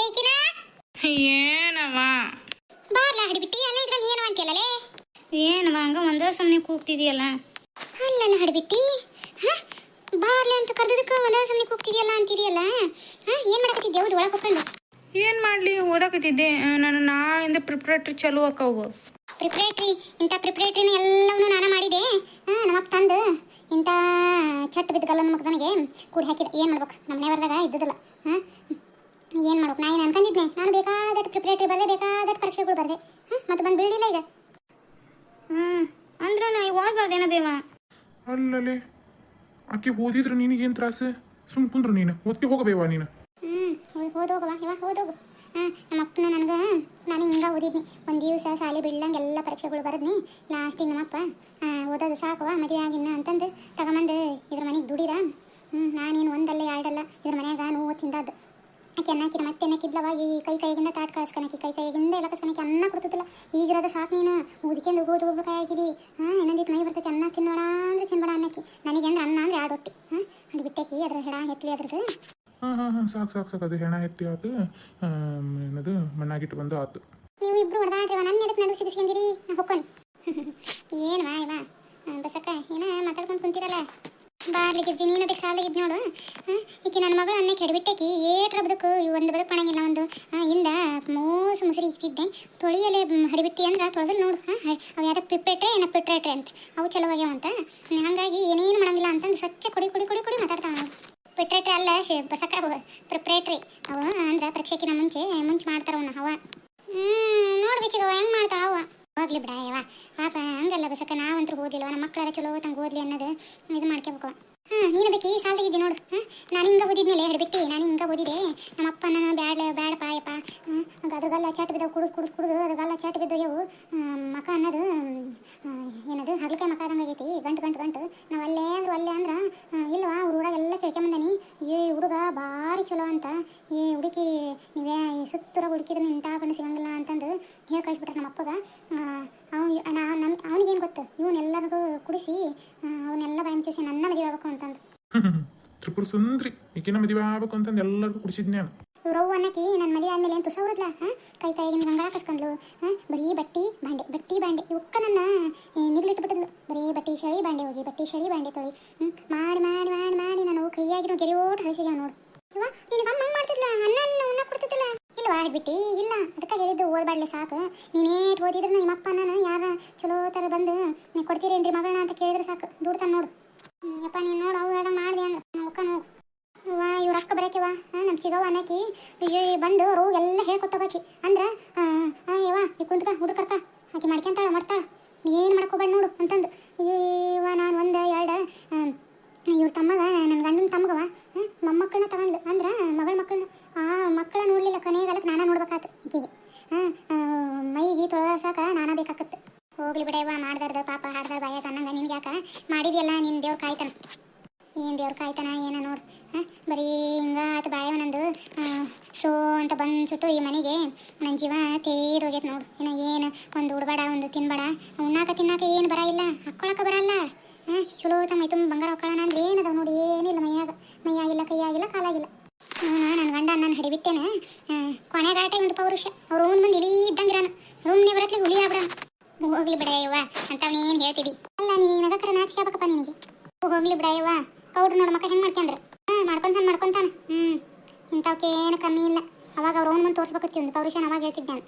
ಏಕಿನ ಏನವ ಬಾರ್ಲ ಹಡಿಬಿಟ್ಟಿ ಅಲ್ಲ ಇದ್ಕೊಂಡು ಏನು ಅಂತೀಯಲ್ಲೇ ಏನವ ಹಂಗ ಒಂದೇ ಸಮನೆ ಕೂಗ್ತಿದೀಯಲ್ಲ? ಅಲ್ಲಲ್ಲ ಹಡಿಬಿಟ್ಟಿ. ಹಾ? ಬಾರ್ಲೆ ಅಂತ ಕರೆದದಕ್ಕೆ ಒಂದೇ ಸಮಯ ಕೂಗ್ತಿದ್ಯಲ್ಲ ಅಂತಿದೆಯಲ್ಲ? ಹಾ? ಏನು ಮಾಡಕತ್ತಿದ್ದೆ ಹೌದು ಒಳಗೆ ಹೋಗ್ಕೊಂಡು ಏನು ಮಾಡಲಿ? ಓದಾಕತ್ತಿದ್ದೆ. ನಾನು ನಾಳಿಂದ ಪ್ರಿಪ್ರೇಟ್ರಿ ಚಲೋ ಆಕವು ಪ್ರಿಪ್ರೇಟ್ರಿ ಇಂಥ ಪ್ರಿಪ್ರೇಟ್ರಿನ ಎಲ್ಲವನ್ನೂ ನಾನು ಮಾಡಿದೆ. ಹಾಂ ನಮ್ಮಪ್ಪ ತಂದು ಇಂಥ ಚಟ್ ಬಿದ್ದಗಲ್ಲ ನಮಗೆ ಮಗನಿಗೆ ಕೂಡಿ ಹಾಕಿದೆ. ಏನು ಮಾಡ್ಬೇಕು? ನಮ್ಮ ಮನೆಯವ್ರದಾಗ ಇದ್ದದಲ್ಲ. ಹಾಂ? ಏನು ಮಾಡ್ಬೇಕು? ನಾ ಏನು ಅನ್ಕೊಂಡಿದ್ದೆ ನಾನು ಬೇಕಾದಷ್ಟು ಪ್ರಿಪ್ರೇಟ್ರಿ ಬರದೆ ಬೇಕಾದಷ್ಟು ಪರೀಕ್ಷೆಗಳು ಬರದೆ. ಮತ್ತೆ ಬಂದು ಬೀಳಿಲ್ಲ ಈಗ? ಹ್ಞೂ ಅಂದ್ರೆ ನಾ ಈಗ ಓದ್ಬಾರ್ದೇನ ಬೇವ? ಅಲ್ಲಲೆ. ಆಕೆ ಓದಿದ್ರೆ ನಿನಗೇನು ತ್ರಾಸು? ಸುಮ್ ಕುಂದ್ರು ನೀನು. ಓದ್ಕೆ ಹೋಗಬೇವ ನೀನು. ಹ್ಞೂ ಹೋದೋಗವ ಇವ ಹೋಗು. ಹಾಂ ನಮ್ಮ ಅಪ್ಪನ ನನಗೆ ನಾನು ಹಿಂಗೆ ಓದಿದ್ನಿ. ಒಂದು ದಿವಸ ಸಾಲಿ ಬಿಡ್ಲಂಗೆ ಎಲ್ಲ ಪರೀಕ್ಷೆಗಳು ಬರದ್ನಿ. ಲಾಸ್ಟಿಗೆ ನಮ್ಮಪ್ಪ ಓದೋದು ಸಾಕುವ ಮದುವೆ ಆಗಿನ್ನ ಅಂತಂದು ತಗೊಂಬಂದು ಇದ್ರ ಮನೆಗೆ ದುಡಿದ. ಹ್ಞೂ ನಾನೇನು ಒಂದಲ್ಲ ಎರಡಲ್ಲ ಇದ್ರ ಮನ್ಯಾಗ ನೋವು ತಿಂದದ್ದು. ಆಕೆ ಅನ್ನಕಿನ ಮತ್ತೆ ಅನ್ನಕ್ಕಿದ್ಲವ ಈ ಕೈ ಕೈಗಿಂದ ತಾಟ್ ಕಳ್ಸ್ಕೊಳಕಿ ಕೈ ಕೈಗಿಂದ ಎಲ್ಲ ಕಳ್ಸ್ಕೊಳಕಿ ಅನ್ನ ಕೊಡ್ತಿಲ್ಲ ಈಗಿರೋದು ಸಾಕು ನೀನು. ಊದಿಕೆಂದು ಹೋಗೋದು ಹೋಗ್ಬೇಕು ಆಗಿದಿ ಹಾಂ ಇನ್ನೊಂದಿಟ್ಟು ಮೈ ಬರ್ತೈತಿ ಅನ್ನ ತಿನ್ನೋಣ ಅಂದ್ರೆ ತಿನ್ಬೇಡ ಅನ್ನಕ್ಕಿ. ನನಗೆ ಅಂದ್ರೆ ಅನ್ನ ಅಂದ್ರೆ ಎರಡು ರೊಟ್ಟಿ ಹಾಂ ಅದು ಬಿಟ್ಟಕ್ಕಿ ಅದ್ರ ಹೆಡ ಹೆತ್ಲಿ ಅದ್ರದ್ದು ಹಾಂ ಹಾಂ ಹಾಂ ಸಾಕು ಸಾಕು ಸಾಕು ಅದು ಹೆಣ ಎತ್ತಿ ಆತು. ಏನದು ಮಣ್ಣಾಗಿಟ್ಟು ಬಂದು ಆತು. ನೀವು ಇಬ್ರು ಹೊಡೆದಾಡ್ರಿ ನನ್ನ ಎದಕ್ಕೆ ನಡುವೆ ಸಿಗಿಸ್ಕೊಂಡಿರಿ? ನಾ ಹೊಕ್ಕೊಂಡು. ಏನು ವಾ ಇವ ಬಸಕ್ಕ ಏನ ಮಾತಾಡ್ಕೊಂಡು ಕುಂತಿರಲ್ಲ? ಬಾರ್ಲಿ ಗಿರ್ಜಿ ನೀನು ಅದಕ್ಕೆ ಸಾಲದಾಗಿದ್ದು ನೋಡು. ಈಕಿ ನನ್ನ ಮಗಳು ಅನ್ನಕ್ಕೆ ಹೆಡಿಬಿಟ್ಟಕಿ. ಏಟ್ರ ಬದುಕು. ಒಂದು ಬದುಕು ಕಾಣಂಗಿಲ್ಲ ಒಂದು ಇಂದ ಮೋಸ ಮುಸುರಿ ಇಕ್ಕಿದ್ದೆ ತೊಳಿಯಲೆ ಹಡಿಬಿಟ್ಟಿ ಅಂದ್ರೆ ತೊಳೆದ್ರೆ ನೋಡು. ಹಾಂ ಅವು ಯಾವ್ದಕ್ಕೆ ಪಿಪ್ಪೆಟ್ರೆ, ಏನ ಪಿಟ್ರೆಟ್ರೆ ಅಂತ. ಅವು ಚಲೋ ಆಗ್ಯಾವ ಅಂತ. ಹಾಗಾಗಿ ಏನೇನು ಮಾಡಂಗಿಲ್ಲ ಅಂತಂದು ಸ್ವಚ್ಛ ಕುಡಿ ಕುಡಿ ಕುಡಿ ಕುಡಿ ಮಾತಾಡ್ತಾವೆ ಪಿಟ್ರೇಟ್ರಿ ಅಲ್ಲ, ಶೇ ಬಸಕ್ಕ ಪ್ರಿಪ್ರೇಟ್ರಿ ಅವ ಅಂದ್ರೆ ಪರೀಕ್ಷೆಕಿನ ಮುಂಚೆ ಮುಂಚೆ ಮಾಡ್ತಾರವನ್ನ ಅವ. ಹ್ಞೂ ನೋಡ್ ಬಿಚ್ಚಿಗವ ಹೆಂಗೆ ಮಾಡ್ತಾಳೆ ಅವ್ವ ಹೋಗ್ಲಿ ಬಿಡ ಪಾಪ ಹಂಗಲ್ಲ ಬಸಕ್ಕ ನಾವಂತೂ ಓದಿಲ್ವ? ನಮ್ಮ ಮಕ್ಕಳ ಚಲೋ ತಂಗ ಓದ್ಲಿ ಅನ್ನೋದು. ಇದು ಮಾಡ್ಕೋಬೇಕು ಹಾ ನೀನು ಬೇಕಿ ಸಾಲ್ದಾಗಿದ್ದೆ ನೋಡು. ಹ್ಞೂ ನಾನು ಹಿಂಗೆ ಓದಿದ್ನಲ್ಲ ಹಿಡ್ಬಿಟ್ಟು ನಾನು ಹಿಂಗೆ ಓದಿದೆ. ನಮ್ಮ ಅಪ್ಪ ನನ್ನ ಬ್ಯಾಡ ಬ್ಯಾಡ ಪಾಯಪ್ಪ ಹ್ಮ್, ಅದ್ರಗಲ್ಲ ಚಾಟ್ ಬಿದ್ದವು ಕುಡಿದು ಕುಡಿದು ಕುಡಿದು ಅದ್ರಗಲ್ಲ ಚಾಟ್ ಬಿದ್ದೋಗ್ಯವು ಮಕ ಅನ್ನೋದು ಏನದು ಹಗಲಕಾಯಿ ಮಕ ಆದಂಗೆ ಆಗೈತಿ. ಗಂಟು ಗಂಟು ಗಂಟು. ನಾವು ಅಲ್ಲೇ ಅಂದ್ರೆ ಅಲ್ಲೇ ಅಂದ್ರೆ ಇಲ್ವಾ ಅವ್ರ ಊರಾಗ ಎಲ್ಲ ಕೇಳ್ಕೊಂಬಂದಾನಿ ಏ ಹುಡುಗ ಭಾರಿ ಚಲೋ ಅಂತ. ಏ ಹುಡುಕಿ ನೀವೇ ಈ ಸುತ್ತೂರ ಹುಡುಕಿದ್ರೆ ಇಂಥ ಕಣ್ಣು ಸಿಗಂಗಿಲ್ಲ ಅಂತಂದು ಹೇಳಿ ಕಳಿಸ್ಬಿಟ್ರೆ ನಮ್ಮ ಅಪ್ಪಗ. ಅವ್ನು ನಮ್ಮ ಅವನಿಗೇನು ಗೊತ್ತು? ಇವನ್ನೆಲ್ಲರಿಗೂ ಕುಡಿಸಿ ಅವನ್ನೆಲ್ಲ ಬಾಯಿ ಮುಚ್ಚಿಸಿ ನನ್ನ ಮದುವೆ ಆಗ್ಬೇಕು ಅಂತಂದು ತ್ರಿಪುರ ಸುಂದ್ರಿ ಈಕಿನ ಮದುವೆ ಆಗ್ಬೇಕು ಅಂತಂದು ಎಲ್ಲರಿಗೂ ಕುಡಿಸಿದ್ನೇ ನಾನು ಅನ್ನಕ್ಕೆ ನನ್ನ ಮದುವೆ ಆದ್ಮೇಲೆ ಏನು ತುಸ ಕೈ ಹಾಂ? ಕೈ ಕೈಗಿನ ಗಂಗಾಳ ಕಸ್ಕೊಂಡ್ಲು ಹಾಂ? ಬರೀ ಬಟ್ಟಿ ಬಾಂಡೆ ಬಟ್ಟಿ ಬಾಂಡೆ ಇವಕ್ಕ ನನ್ನ ನಿಗ್ಲಿಟ್ಟು ಬಿಟ್ಟಿದ್ಲು ಬರೀ ಬಟ್ಟಿ ಶಳಿ ಬಾಂಡೆ ಹೋಗಿ ಬಟ್ಟಿ ಶಳಿ ಬಾಂಡೆ ತೊಳಿ ಹ್ಞೂ ಮಾಡಿ ಮಾಡಿ ಮಾಡಿ ಮಾಡಿ ನಾನು ಕೈಯಾಗಿರೋ ಗೆರೆಯೋಟ್ ಹಳಿಸಿಗ್ಯಾವ ನೋಡು. ಇವ ನಿನಗೆ ಅಮ್ಮ ಮಾಡ್ತಿದ್ಲ ಅನ್ನ ಉಣ್ಣ ಕೊಡ್ತಿದ್ದಿಲ್ಲ. ಇಲ್ವಾ ಬಿಟ್ಟಿ ಇಲ್ಲ. ಅದಕ್ಕೆ ಹೇಳಿದ್ದು ಓದ್ಬಾಡ್ಲೆ ಸಾಕು. ನೀನೇಟ್ ಓದಿದ್ರೆ ನಿಮ್ಮ ಅಪ್ಪ ನಾನು ಯಾರ ಚಲೋ ಥರ ಬಂದು ಕೊಡ್ತೀರೇನ್ರಿ ಮಗಳನ್ನ ಅಂತ ಕೇಳಿದ್ರೆ ಸಾಕು. ದೂಡ್ತಾನೆ ನೋಡು. ಯಪ್ಪ, ನೀನು ನೋಡು ಅವು ಹೇಳ್ದಂಗೆ ಮಾಡಿದೆ ಅಂದ್ರೆ. ನೋಡ್ಕೊಂಡು ಹೋಗು ಅವ್ವ ಇವ್ರ ಅಕ್ಕ ಬರಕಿವ ನಮ್ಮ ಚಿಗವ ಅನ್ನಕಿ ಬಂದು ಅವರು ಎಲ್ಲ ಹೇಳ್ಕೊಟ್ಟೋಗಾಕಿ ಅಂದ್ರೆ ಯವ್ವ ಈ ಕುಂತ್ಕ, ಹುಡುಕರ್ಕ. ಆಕಿ ಮಾಡ್ಕೊಂತಾಳ ಮಾಡ್ತಾಳ. ಏನು ಮಾಡ್ಕೋಬೇಡ ನೋಡು ಅಂತಂದು. ಇವ ನಾನು ಒಂದು, ಎರಡು ಇವ್ರ ತಮ್ಮಗ ನನ್ನ ಗಂಡನ ತಮ್ಮಗವ ಮೊಮ್ಮಕ್ಕಳನ್ನ ತಗೊಂಡ್ಲು. ಅಂದ್ರೆ, ಮಗಳ ಮಕ್ಕಳನ್ನ ಆ, ಮಕ್ಕಳ ನೋಡಲಿಲ್ಲ ಕೊನೆಗಾಲಕ್ಕೆ ನಾನು ನೋಡ್ಬೇಕಾತು ಈಕಿಗೆ. ಹಾಂ ಮೈಗೆ ತೊಳಸಾಕ ನಾನಾ ಬೇಕಾಕತ್ತೆ ಹೋಗ್ಲಿ ಬಿಡವ್ವ, ಮಾಡ್ದಾರ್ದು ಪಾಪ, ಹಾಡ್ದಾರ ಬಾಯಾಗ ಅನ್ನಂಗ. ನಿನ್ಗೆ ಯಾಕ ಮಾಡಿದ್ಯಲ್ಲ ನಿನ್ನ ದೇವ್ರ ಕಾಯ್ತಾನ. ಏನು ದೇವ್ರ ಕಾಯ್ತಾನ, ಏನ ನೋಡು. ಬರೀ ಹಿಂಗ ಆತು ಬಾಳೆವನಂದು ಶೋ ಅಂತ ಬಂದ್ಬಿಟ್ಟು ಈ ಮನೆಗೆ ನನ್ನ ಜೀವ ತೇರ್ ನೋಡು. ಏನ ಏನು ಒಂದು ಉಡ್ಬೇಡ, ಒಂದು ತಿನ್ಬೇಡ. ಉಣ್ಣಾಕ, ತಿನ್ನಾಕ ಏನು ಬರ ಇಲ್ಲ. ಹಾಕ್ಕೊಳಕ ಬರಲ್ಲ. ಚಲೋ ತಮ್ಮ ತುಂಬ ಬಂಗಾರ ಹಾಕೊಳ್ಳೋಣ ಅಂದ್ರೆ ಏನದಾವ ನೋಡಿ. ಏನಿಲ್ಲ ಮೈಯಾಗ. ಮೈಯಾಗಿಲ್ಲ, ಕೈಯಾಗಿಲ್ಲ, ಕಾಲಾಗಿಲ್ಲ. ನನ್ನ ಗಂಡ ನಾನು ಹಿಡಿಬಿಟ್ಟೇನೆ. ಕೊನೆಗಾಟ ಒಂದು ಪೌರುಷ. ಅವ್ರ ರೂಮ್ ಮುಂದೆ ಇಳಿ ರೂಮ್ ರೂಮ್ನೇ ಬರತ್ಲಿ ಹುಲಿ ಆಗ್ಬಿಡಣ ಹೋಗ್ಲಿ ಬಿಡ ಅಂತ ಅಂತವನೇನು ಹೇಳ್ತಿದಿ? ಅಲ್ಲ, ನೀನು ನಾಚಿಕೆ ಆಗ್ಬೇಕಪ್ಪ ನಿನಗೆ. ಹೋಗ್ಲಿ ಬಿಡ ಯವ್ವ ಕೌಡ್ರು ನೋಡು ಮಕ್ಕ, ಹೆಂಗೆ ಹ್ಮ್ ಹಾಂ, ಮಾಡ್ಕೊಂತಾನೆ ಹ್ಮ್ ಹ್ಞೂ ಇಂಥವಕ್ಕೇನು ಕಮ್ಮಿ ಇಲ್ಲ. ಅವಾಗ ಅವ್ರ ಓನ್ ಮುಂದೆ ತೋರಿಸ್ಬೇಕತ್ತಿ ಒಂದು ಪೌರುಷನ ಅವಾಗ ಹೇಳ್ತಿದ್ದೆ ನಾನು.